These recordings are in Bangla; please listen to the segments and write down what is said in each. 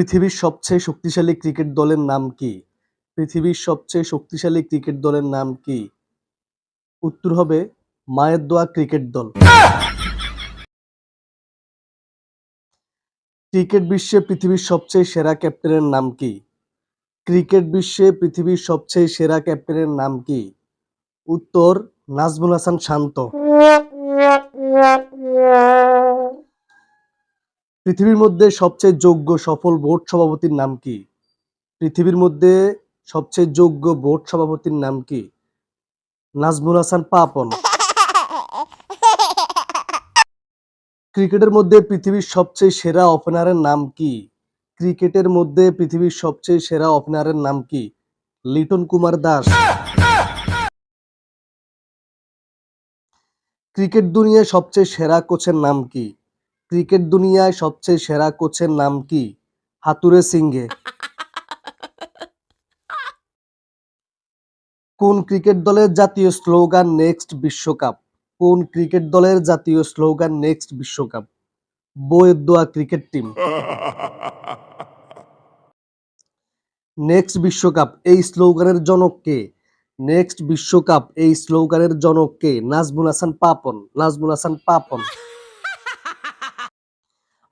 পৃথিবীর সবচেয়ে শক্তিশালী ক্রিকেট দলের নাম কি? পৃথিবীর সবচেয়ে শক্তিশালী ক্রিকেট দলের নাম কি? উত্তর হবে মায়ের দোয়া ক্রিকেট দল। ক্রিকেট বিশ্বে পৃথিবীর সবচেয়ে সেরা ক্যাপ্টেনের নাম কি? ক্রিকেট বিশ্বে পৃথিবীর সবচেয়ে সেরা ক্যাপ্টেনের নাম কি? উত্তর, নাজমুল হাসান শান্ত। পৃথিবীর মধ্যে সবচেয়ে যোগ্য সফল বোর্ড সভাপতির নাম কি? পৃথিবীর মধ্যে সবচেয়ে যোগ্য বোর্ড সভাপতির নাম কি? নাজমুল হাসান পাপন। ক্রিকেটের মধ্যে পৃথিবীর সবচেয়ে সেরা ওপেনারের নাম কি? ক্রিকেটের মধ্যে পৃথিবীর সবচেয়ে সেরা ওপেনারের নাম কি? লিটন কুমার দাস। ক্রিকেট দুনিয়ায় সবচেয়ে সেরা কোচের নাম কি? ক্রিকেট দুনিয়ায় সবচেয়ে সেরা কোচের নাম কি? হাতুরে সিংহে। কোন ক্রিকেট দলের জাতীয় স্লোগান নেক্সট বিশ্বকাপ? কোন ক্রিকেট দলের জাতীয় স্লোগান নেক্সট বিশ্বকাপ? বইয়ের দোয়া ক্রিকেট টিম। নেক্সট বিশ্বকাপ, এই স্লোগানের জনক কে? নেক্সট বিশ্বকাপ, এই স্লোগানের জনক কে? নাজমুল হাসান পাপন। নাজমুল হাসান পাপন।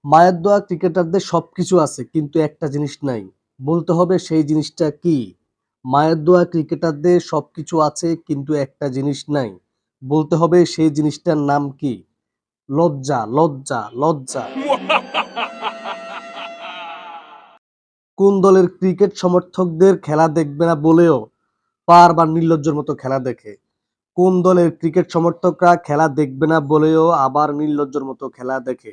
মায়ের দোয়া ক্রিকেটারদের সবকিছু আছে, কিন্তু একটা জিনিস নাই। বলতে হবে সেই জিনিসটা কি? মায়ের দোয়া ক্রিকেটারদের সবকিছু আছে, কিন্তু একটা জিনিস নাই। বলতে হবে সেই জিনিসটার নাম কি? লজ্জা লজ্জা লজ্জা। কোন দলের ক্রিকেট সমর্থকদের খেলা দেখবে না বলেও বারবার নির্লজ্জের মতো খেলা দেখে? কোন দলের ক্রিকেট সমর্থকরা খেলা দেখবে না বলেও আবার নির্লজ্জের মতো খেলা দেখে?